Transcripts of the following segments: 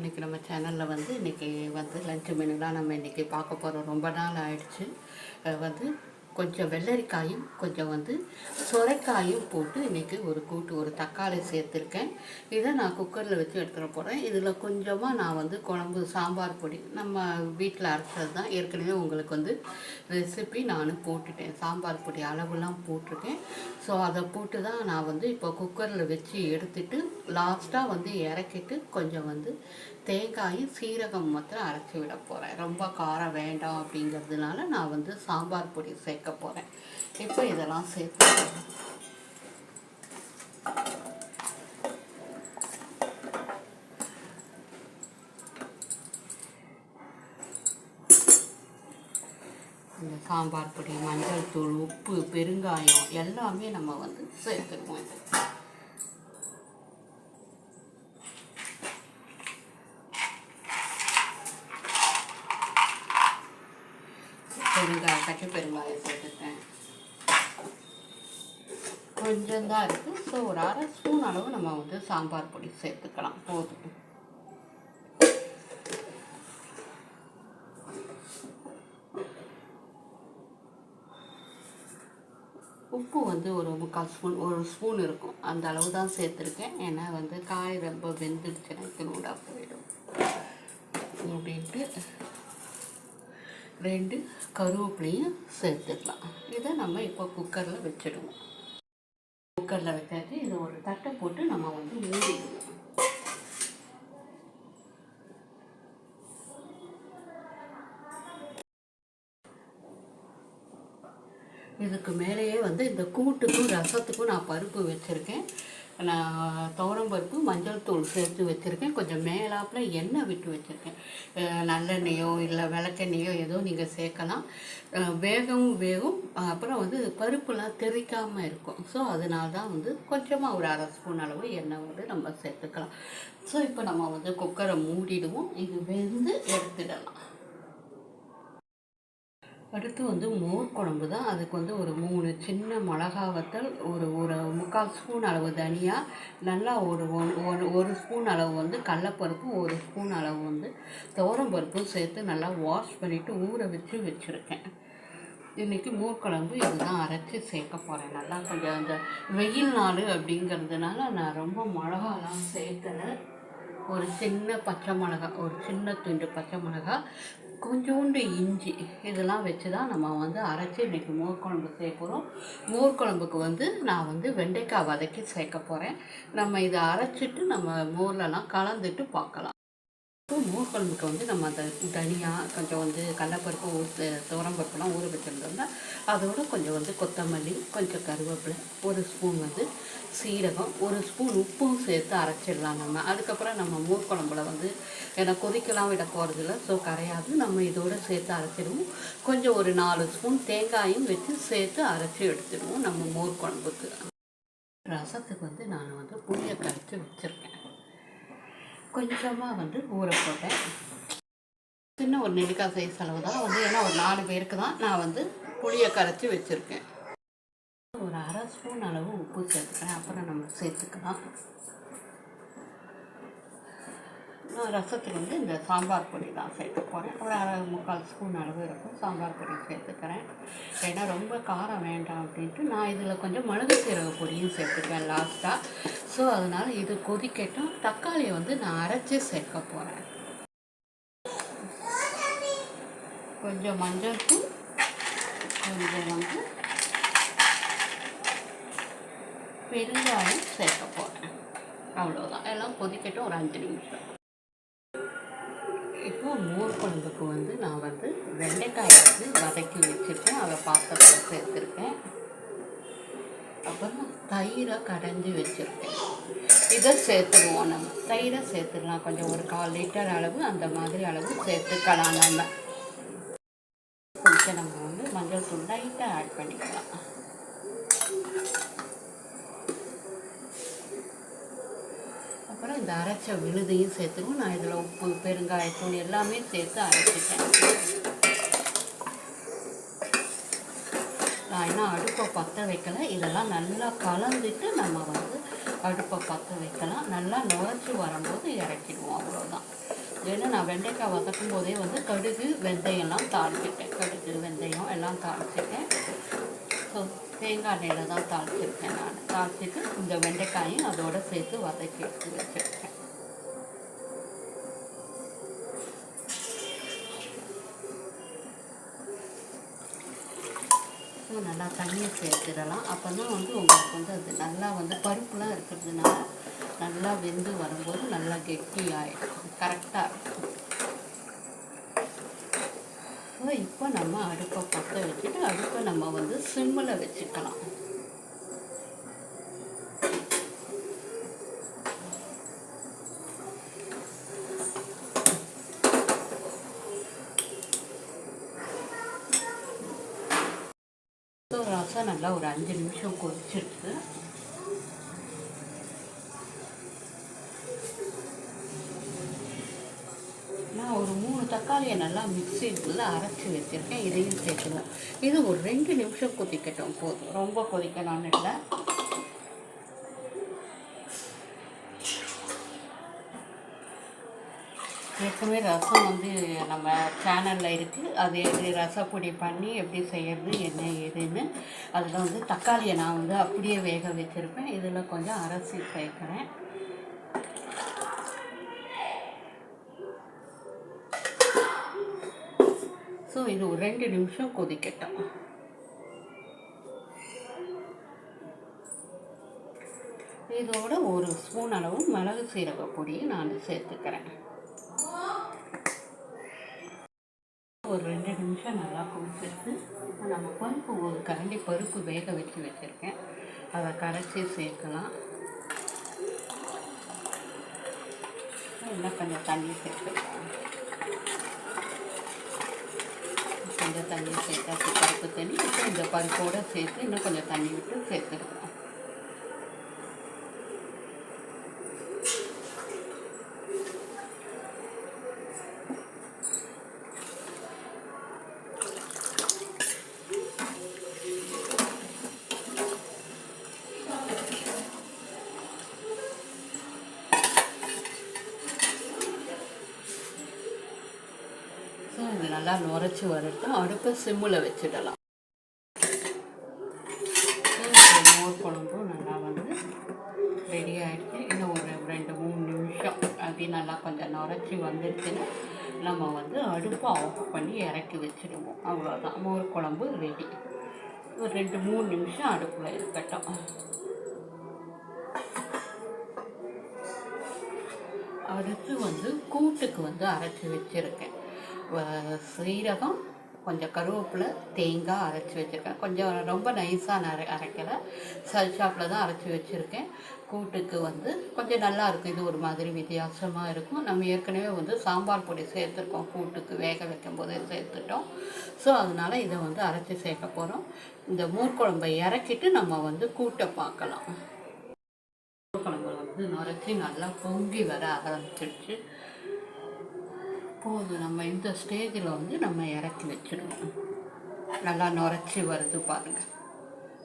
இன்றைக்கி நம்ம சேனலில் வந்து இன்றைக்கி வந்து லஞ்சு மெனுலாம் நம்ம இன்றைக்கி பார்க்க போகிறோம் ரொம்ப நாள் ஆயிடுச்சு. வந்து கொஞ்சம் வெள்ளரிக்காயும் கொஞ்சம் வந்து சுரைக்காயும் போட்டு இன்றைக்கி ஒரு கூட்டு ஒரு தக்காளி சேர்த்துருக்கேன். இதை நான் குக்கரில் வச்சு எடுத்துகிட்டு போகிறேன் இதில் கொஞ்சமாக நான் வந்து குழம்பு சாம்பார் பொடி நம்ம வீட்டில் அரைச்சது தான். ஏற்கனவே உங்களுக்கு வந்து ரெசிபி நான் போட்டுட்டேன். சாம்பார் பொடி அளவுலாம் போட்டிருக்கேன். ஸோ அதை போட்டு தான் நான் வந்து இப்போ குக்கரில் வச்சு எடுத்துட்டு லாஸ்ட்டாக வந்து இறக்கிட்டு கொஞ்சம் வந்து தேங்காயும் சீரகம் மாத்திரம் அரைச்சி விட போகிறேன் ரொம்ப காரம் வேண்டாம் அப்படிங்கிறதுனால நான் வந்து சாம்பார் பொடி சேர்க்க போகிறேன் இப்போ இதெல்லாம் சேர்த்து இந்த சாம்பார் பொடி மஞ்சள் தூள் உப்பு பெருங்காயம் எல்லாமே நம்ம வந்து சேர்த்துருவோம் இது. பெருங்காயம் கட்டி பெருங்காயம் கொஞ்சம் தான் இருக்குது ஸோ ஒரு அரை ஸ்பூன் அளவு நம்ம வந்து சாம்பார் பொடி சேர்த்துக்கலாம். போதும். உப்பு வந்து ஒரு முக்கால் ஸ்பூன் ஒரு ஸ்பூன் இருக்கும். அந்த அளவு தான் சேர்த்துருக்கேன். ஏன்னா வந்து காய் ரொம்ப வெந்துடுச்சுன்னா திருவிடாக போயிடும். அப்படின்ட்டு ரெண்டு கருவேப்பிலையும் சேர்த்துக்கலாம். இதை நம்ம இப்போ குக்கரில் வச்சிடுவோம். குக்கரில் வச்சாச்சு இதை ஒரு தட்டை போட்டு நம்ம வந்து மூடிடுவோம் இதுக்கு மேலேயே வந்து இந்த கூட்டுக்கும் ரசத்துக்கும் நான் பருப்பு வச்சுருக்கேன். நான் துவரம்பருப்பு மஞ்சள் தூள் சேர்த்து வச்சுருக்கேன். கொஞ்சம் மேலாப்பில் எண்ணெய் விட்டு வச்சுருக்கேன். நல்லெண்ணெயோ இல்லை விளக்கெண்ணெயோ ஏதோ நீங்கள் சேர்க்கலாம். வேகவும் வேகும். அப்புறம் வந்து பருப்புலாம் தெறிக்காமல் இருக்கும். ஸோ அதனால தான் வந்து கொஞ்சமாக ஒரு அரை ஸ்பூன் அளவு எண்ணெய் வந்து நம்ம சேர்த்துக்கலாம். ஸோ இப்போ நம்ம வந்து குக்கரை மூடிடுவோம். இது வெந்து எடுத்துடலாம். அடுத்து வந்து மோர் குழம்பு தான். அதுக்கு வந்து ஒரு மூணு சின்ன மிளகா வத்தல் ஒரு ஒரு முக்கால் ஸ்பூன் அளவு தனியா நல்லா ஒரு ஒன்- ஒரு ஒரு ஸ்பூன் அளவு வந்து கடலப்பருப்பு ஒரு ஸ்பூன் அளவு வந்து துவரம் பருப்பும் சேர்த்து நல்லா வாஷ் பண்ணிவிட்டு ஊற வச்சு வச்சுருக்கேன். இன்றைக்கி மோர் குழம்பு இதுதான். அரைச்சி சேர்க்க போகிறேன் நல்லா கொஞ்சம் அந்த வெயில் நாள் அப்படிங்கிறதுனால நான் ரொம்ப மிளகாலாம் சேர்க்கலை. ஒரு சின்ன பச்சை மிளகா ஒரு சின்ன துண்டு பச்சை மிளகா கொஞ்சோண்டு இஞ்சி இதெல்லாம் வச்சு தான் நம்ம வந்து அரைச்சி இன்றைக்கி மோர் குழம்பு சேர்க்குறோம் மோர் குழம்புக்கு வந்து நான் வந்து வெண்டைக்காய் வதக்கி சேர்க்க போகிறேன் நம்ம இதை அரைச்சிட்டு நம்ம மோர்லலாம் கலந்துட்டு பார்க்கலாம். இப்போ மோர்க்குழம்புக்கு வந்து நம்ம அந்த தனியாக கொஞ்சம் வந்து கடலப்பருப்பு ஊற்று துவரம்பருப்புலாம் ஊற வச்சுருந்தோம்னா அதோட கொஞ்சம் வந்து கொத்தமல்லி கொஞ்சம் கருவேப்பிலை ஒரு ஸ்பூன் வந்து சீரகம் ஒரு ஸ்பூன் உப்பும் சேர்த்து அரைச்சிடலாம் நம்ம. அதுக்கப்புறம் நம்ம மோர் குழம்புல வந்து ஏன்னா கொதிக்கலாம் விட போகிறதில்ல ஸோ கரையாது. நம்ம இதோடு சேர்த்து அரைச்சிடுவோம். கொஞ்சம் ஒரு நாலு ஸ்பூன் தேங்காயும் வச்சு சேர்த்து அரைச்சி எடுத்துடுவோம் நம்ம மோர் குழம்புக்கு. ரசத்துக்கு வந்து நான் வந்து புளியை கரைச்சி வச்சுருக்கேன். கொஞ்சமாக வந்து ஊற போட்டேன். சின்ன ஒரு நெல்லிக்காய் சைஸ் அளவு தான் வந்து ஏன்னா ஒரு நாலு பேருக்கு தான் நான் வந்து புளியை கரைச்சி வச்சுருக்கேன். அரை ஸ்பூன் அளவு உப்பு சேர்த்துக்கிறேன். அப்புறம் நம்ம சேர்த்துக்கலாம். நான் ரசத்துக்கு வந்து இந்த சாம்பார் பொடி தான் சேர்க்க போகிறேன் ஒரு அரை முக்கால் ஸ்பூன் அளவு இருக்கும். சாம்பார் பொடி சேர்த்துக்கிறேன். ஏன்னா ரொம்ப காரம் வேண்டாம் அப்படின்ட்டு நான் இதில் கொஞ்சம் மிளகு சீரக பொடியும் சேர்த்துக்கிறேன் லாஸ்ட்டாக ஸோ அதனால் இது கொதிக்கட்டும். தக்காளியை வந்து நான் அரைச்சி சேர்க்க போகிறேன் கொஞ்சம் மஞ்சள் தூள் கொஞ்சம் வந்து பெருங்காயம் சேர்க்க போகிறேன் அவ்வளோதான் எல்லாம் கொதிக்கட்டும் ஒரு அஞ்சு நிமிஷம் இப்போ மோர் குழம்புக்கு வந்து நான் வந்து வெண்டைக்காயை வந்து வதக்கி வச்சுருக்கேன் அதை பாத்திரத்தில் சேர்த்துருக்கேன் அப்புறம் தயிரை கடைஞ்சி வச்சுருக்கேன் இதை சேர்த்துருவோம் நம்ம தயிரை சேர்த்துக்கலாம் கொஞ்சம் ஒரு கால் லிட்டர் அளவு அந்த மாதிரி அளவு சேர்த்துக்கலாம் நம்ம கொஞ்சம் நம்ம வந்து மஞ்சள் தூள் லைட்டாக ஆட் பண்ணிக்கலாம் அப்புறம் இந்த அரைச்ச விழுதையும் சேர்த்துக்கும் நான் இதில் உப்பு பெருங்காயத்தூள் எல்லாமே சேர்த்து அரைச்சிட்டேன். நான் இன்னும் அடுப்பை பற்ற வைக்கல. இதெல்லாம் நல்லா கலந்துட்டு நம்ம வந்து அடுப்பை பற்ற வைக்கலாம். நல்லா நுழைச்சி வரும்போது இறக்கிடுவோம். அவ்வளோதான் ஏன்னா நான் வெண்டைக்காய் வதக்கும் போதே வந்து கடுகு வெந்தயம்லாம் தாளிச்சிட்டேன். கடுகு வெந்தயம் எல்லாம் தாளிச்சிட்டேன். ஸோ தேங்காய் எண்ணெயில் தான் தாளிச்சிருக்கேன் நான் தாளிச்சிட்டு இந்த வெண்டைக்காயும் அதோட சேர்த்து வதக்கி எடுத்து வச்சுருக்கேன் ஸோ நல்லா தண்ணியை சேர்த்துடலாம் அப்போ தான் வந்து உங்களுக்கு வந்து அது நல்லா வந்து பருப்புலாம் இருக்கிறதுனால நல்லா வெந்து வரும்போது நல்லா கெட்டி ஆகிடும் கரெக்டாக இருக்கும் ஸோ இப்போ நம்ம அடுப்பை பற்ற வச்சுட்டு அடுப்பை நம்ம வந்து சிம்மில் வச்சுக்கலாம். ரசம் நல்லா ஒரு அஞ்சு நிமிஷம் கொதிச்சிருக்கு. தக்காளியை நல்லா மிக்சியில் அரைச்சி வச்சுருக்கேன். இதையும் சேர்க்கணும் இது ஒரு ரெண்டு நிமிஷம் கொதிக்கட்டும். போதும். ரொம்ப கொதிக்கணும்னு இல்லை. ஏற்கனவே ரசம் வந்து நம்ம சேனலில் இருக்குது அது எப்படி ரசப்பொடி பண்ணி எப்படி செய்யறது என்ன ஏதுன்னு. அதில் வந்து தக்காளியை நான் வந்து அப்படியே வேக வச்சுருப்பேன். இதில் கொஞ்சம் அரைச்சி சேர்க்குறேன். ஸோ இது ஒரு ரெண்டு நிமிஷம் கொதிக்கட்டும் இதோட ஒரு ஸ்பூன் அளவு மிளகு சீரக பொடியை நான் சேர்த்துக்கிறேன் ஒரு ரெண்டு நிமிஷம் நல்லா கொதிச்சிருக்கு நம்ம பருப்பு ஒரு கரண்டி பருப்பு வேக வச்சு வச்சுருக்கேன் அதை கரைச்சி சேர்க்கலாம் இன்னும் கொஞ்சம் தண்ணி சேர்த்துக்கலாம் கொஞ்சம் தண்ணி சேர்த்தாச்சு பருப்பு தண்ணி இப்போ இந்த பருப்போடு சேர்த்து இன்னும் கொஞ்சம் தண்ணி விட்டு சேர்த்துக்கலாம் ஸோ இது நல்லா நுரைச்சி வரட்டும். அடுப்பை சிம்மில் வச்சிடலாம். மோர் குழம்பும் நல்லா வந்து ரெடி ஆகிடுச்சு இன்னும் ஒரு ரெண்டு மூணு நிமிஷம். அப்படி நல்லா கொஞ்சம் நுரைச்சி வந்துடுச்சுன்னா நம்ம வந்து அடுப்பை ஆஃப் பண்ணி இறக்கி வச்சுடுவோம். அவ்வளோதான் மோர் குழம்பு ரெடி ஒரு ரெண்டு மூணு நிமிஷம் அடுப்பில் இருக்கட்டும். அடுத்து வந்து கூட்டுக்கு வந்து அரைச்சி வச்சுருக்கேன். சீரகம் கொஞ்சம் கருவேப்பிலை தேங்காய் அரைச்சி வச்சுருக்கேன். கொஞ்சம் ரொம்ப நைஸாக நான் அரை அரைக்கலை. சல்ஷாப்பில் தான் அரைச்சி வச்சுருக்கேன். கூட்டுக்கு வந்து கொஞ்சம் நல்லா இருக்கும். இது ஒரு மாதிரி வித்தியாசமாக இருக்கும். நம்ம ஏற்கனவே வந்து சாம்பார் பொடி சேர்த்துருக்கோம். கூட்டுக்கு வேக வைக்கும் போதே சேர்த்துட்டோம். ஸோ அதனால் இதை வந்து அரைச்சி சேர்க்க போகிறோம் இந்த மூர்க்குழம்பை இறக்கிட்டு நம்ம வந்து கூட்டை பார்க்கலாம். மூர்க்குழம்பு வந்து நுரைச்சி நல்லா பொங்கி வர ஆரம்பிச்சிடுச்சு போதும் நம்ம இந்த ஸ்டேஜில் வந்து நம்ம இறக்கி வச்சிடுவோம் நல்லா நுரைச்சி வருது பாருங்கள்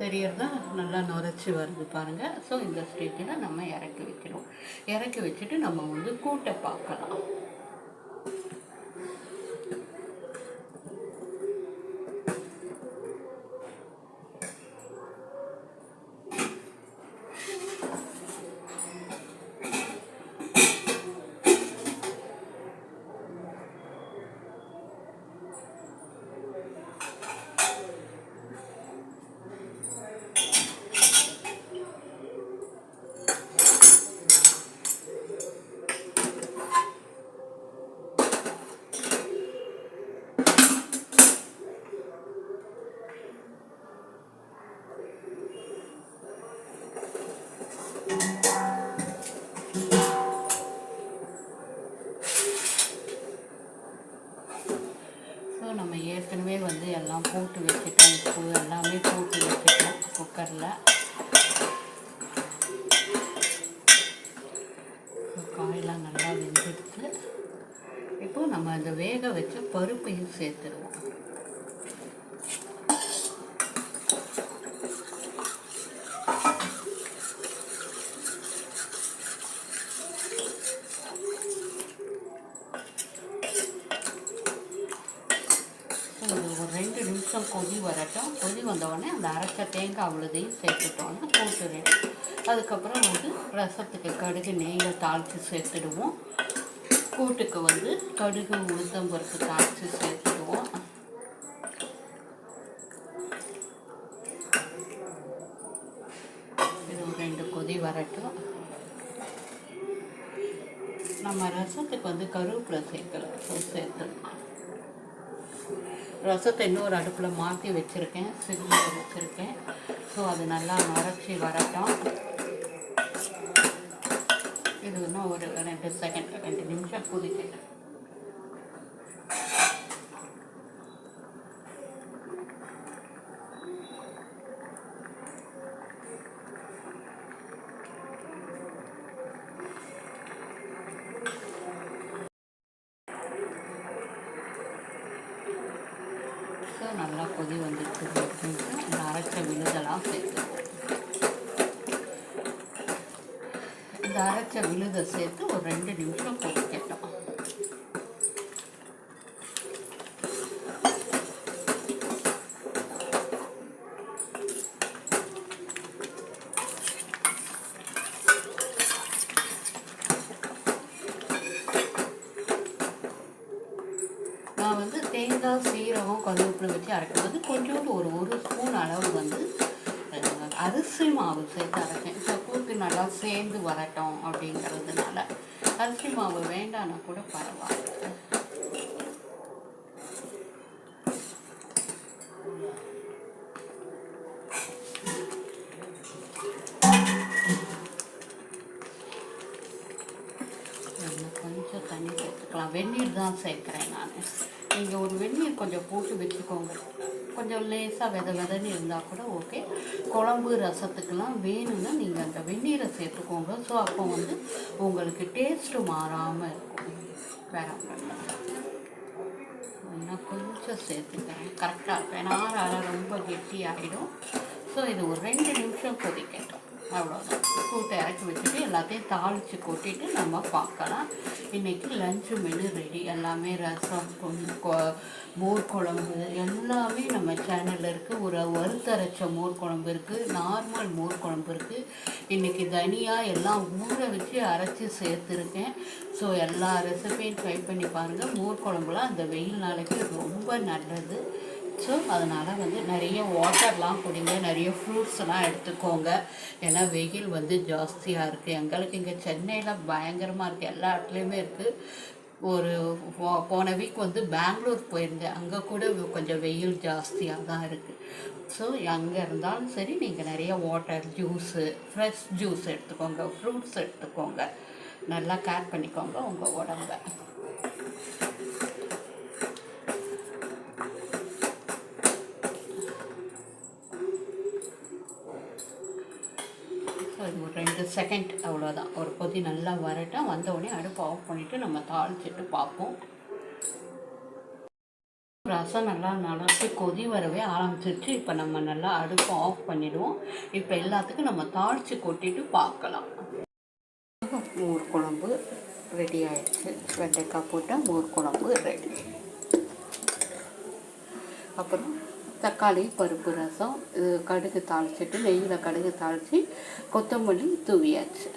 தெரியறதா நல்லா நுரைச்சி வருது பாருங்கள் ஸோ இந்த ஸ்டேஜில் நம்ம இறக்கி வைக்கிறோம் இறக்கி வச்சுட்டு நம்ம வந்து கூட்டை பார்க்கலாம். ஏற்கனவே வந்து எல்லாம் போட்டு வச்சுட்டேன். உப்பு எல்லாமே போட்டு வச்சுட்டேன். குக்கரில் காயெல்லாம் நல்லா வெந்துடுச்சு. இப்போது நம்ம அந்த வேக வச்ச பருப்பையும் சேர்த்துருவோம். கொஞ்சம் கொதி வரட்டும். கொதி வந்தவுடனே அந்த அரைச்ச தேங்காய் அவ்வளோதையும் சேர்த்துட்டோன்னா போட்டு ரெடி அதுக்கப்புறம் வந்து ரசத்துக்கு கடுகு நெய்யில் தாளித்து சேர்த்துடுவோம். கூட்டுக்கு வந்து கடுகு உளுத்தம்பருப்பு தாளித்து சேர்த்துடுவோம். இது ரெண்டு கொதி வரட்டும். நம்ம ரசத்துக்கு வந்து கருவேப்பிலை சேர்க்கல சேர்த்துடலாம். ரசத்தை இன்னொரு அடுப்பில் மாற்றி வச்சுருக்கேன் சிலிண்டர் வச்சுருக்கேன். ஸோ அது நல்லா மறைச்சி வரட்டும். இது இன்னும் ஒரு ரெண்டு செகண்ட் ரெண்டு நிமிஷம் கொதிக்கட்டும். விழுதை சேர்த்து ஒரு ரெண்டு நிமிஷம் கொதிக்கட்டும். நான் வந்து தேங்காய் சீரகம் கருவேப்பிலை வச்சு அரைக்கும்போது கொஞ்சோண்டு ஒரு ஒரு ஸ்பூன் அளவு வந்து அரிசி மாவு சேர்த்து அரைச்சேன் இப்போ கூட்டு நல்லா சேர்ந்து வரட்டும். அப்படிங்கிறதுனால அரிசி மாவு வேண்டாம்னா கூட பரவாயில்ல. கொஞ்சம் தண்ணி சேர்த்துக்கலாம். வெந்நீர் தான் சேர்க்குறேன் நான். நீங்கள் ஒரு வெந்நீர் கொஞ்சம் போட்டு வச்சுக்கோங்க. கொஞ்சம் லேசாக வித விதன்னு இருந்தால் கூட ஓகே குழம்பு ரசத்துக்கெல்லாம் வேணும்னா நீங்கள் அந்த வெந்நீரை சேர்த்துக்கோங்க. ஸோ அப்போ வந்து உங்களுக்கு டேஸ்ட்டு மாறாமல் இருக்கும். வேற ஒண்ணும் கொஞ்சம் சேர்த்துக்கிறேன். கரெக்டாக இருக்கும். ஏன்னா ஆறு ஆற ரொம்ப கெட்டி ஆகிடும் ஸோ இது ஒரு ரெண்டு நிமிஷம் கொதிக்கட்டும். அவ்வளோதான் கூட்டை இறக்கி வச்சுட்டு எல்லாத்தையும் தாளித்து கொட்டிட்டு நம்ம பார்க்கலாம். இன்றைக்கி லஞ்சு மெனு ரெடி எல்லாமே ரசம் மோர் குழம்பு எல்லாமே நம்ம சேனலில் இருக்குது ஒரு வறுத்தரைச்ச மோர் குழம்பு இருக்குது நார்மல் மோர் குழம்பு இருக்குது இன்றைக்கி தனியாக எல்லாம் ஊற வச்சு அரைச்சி சேர்த்துருக்கேன். ஸோ எல்லா ரெசிபியும் ட்ரை பண்ணி பாருங்கள் மோர் குழம்புலாம் அந்த வெயில் நாளைக்கு ரொம்ப நல்லது. ஸோ அதனால் வந்து நிறைய வாட்டர்லாம் குடிங்க நிறைய ஃப்ரூட்ஸ்லாம் எடுத்துக்கோங்க. ஏன்னா வெயில் வந்து ஜாஸ்தியாக இருக்குது எங்களுக்கு இங்கே சென்னையில் பயங்கரமாக இருக்குது எல்லா இடத்துலையுமே இருக்குது ஒரு போ- போன வீக் வந்து பெங்களூர் போயிருந்தேன். அங்கே கூட கொஞ்சம் வெயில் ஜாஸ்தியாக தான் இருக்குது ஸோ எங்கே இருந்தாலும் சரி நீங்கள் நிறைய வாட்டர் ஜூஸு ஃப்ரெஷ் ஜூஸ் எடுத்துக்கோங்க. ஃப்ரூட்ஸ் எடுத்துக்கோங்க. நல்லா கேர் பண்ணிக்கோங்க உங்கள் உடம்ப. செகண்ட் அவ்வளோதான் ஒரு கொதி நல்லா வரட்டும். வந்தவுடனே அடுப்பு ஆஃப் பண்ணிவிட்டு நம்ம தாளிச்சிட்டு பார்ப்போம். ரசம் நல்லா நடத்தி கொதி வரவே ஆரம்பிச்சிருச்சு. இப்போ நம்ம நல்லா அடுப்பு ஆஃப் பண்ணிவிடுவோம் இப்போ எல்லாத்துக்கும் நம்ம தாளித்து கொட்டிட்டு பார்க்கலாம். மோர் குழம்பு ரெடி ஆயிடுச்சு. வெண்டைக்காய் போட்டால் மோர் குழம்பு ரெடி அப்புறம் தக்காளி பருப்பு ரசம் இது கடுகு தாளிச்சிட்டு நெய்யில் கடுகு தாளித்து கொத்தமல்லி தூவியாச்சு.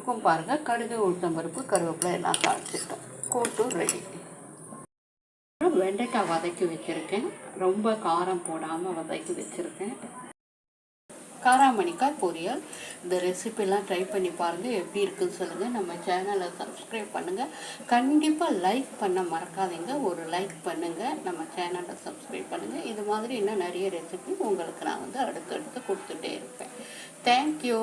இருக்கும் பாருங்கள் கடுகு உளுத்தம் பருப்பு கருவேப்பிலை எல்லாம் தாளிச்சிட்டோம். கூட்டும் ரெடி வெண்டைக்காய் வதக்கி வச்சுருக்கேன். ரொம்ப காரம் போடாமல் வதக்கி வச்சுருக்கேன். காராமணிக்காய் பொரியல் இந்த ரெசிபிலாம் ட்ரை பண்ணி பாருங்கள் எப்படி இருக்குன்னு சொல்லுங்கள் நம்ம சேனலை சப்ஸ்கிரைப் பண்ணுங்கள் கண்டிப்பாக லைக் பண்ண மறக்காதீங்க. ஒரு லைக் பண்ணுங்கள் நம்ம சேனலை சப்ஸ்கிரைப் பண்ணுங்கள் இது மாதிரி இன்னும் நிறைய ரெசிபி உங்களுக்கு நான் வந்து அடுத்தடுத்து கொடுத்துட்டே இருப்பேன். தேங்க்யூ